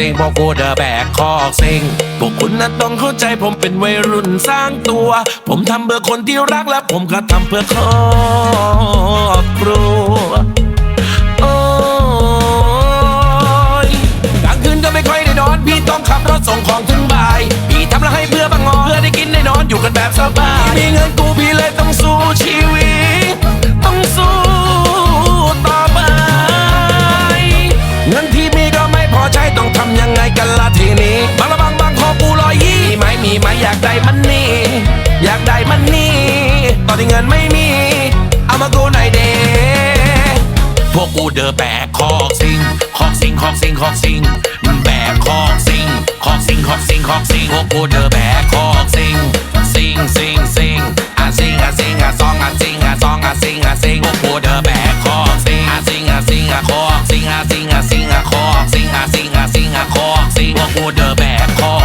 ซิงพวกกูเดอแบกคอกซิงพวกคุณน่ะต้องเข้าใจผมเป็นวัยรุ่นสร้างตัว ผมทำเพื่อคนที่รักและผมก็ทำเพื่อครอบครัวโอ้ยกลางคืนก็ไม่ค่อยได้นอน พี่ต้องขับรถส่งของถึงบ่าย พี่ทำแล้วให้เพื่อบางงอเพื่อได้กินได้นอนอยู่กันแบบสบายมีเงินกูพี่เลยต้องสู้ชีวิต ที่เงินไม่มี เอามากูหน่อยเดพวกกูเดอแบกคอกซิงคอกซิงคอกซิงคอกซิงแบกคอกซิงคอกซิงคอกซิงคอกซิงพวกกูเดอแบกคอกซิงซิงซิงซิงอะซิงอะซิงอะซองอะซิงอะซองอะซิงอะซิงพวกกูเดอแบกคอกซิงอะซิงอะซิงอะคอกซิงอะซิงอะซิงอะคอกซิงอะซิงอะซิงอะคอกซิงพวกกูเดอแบกคอก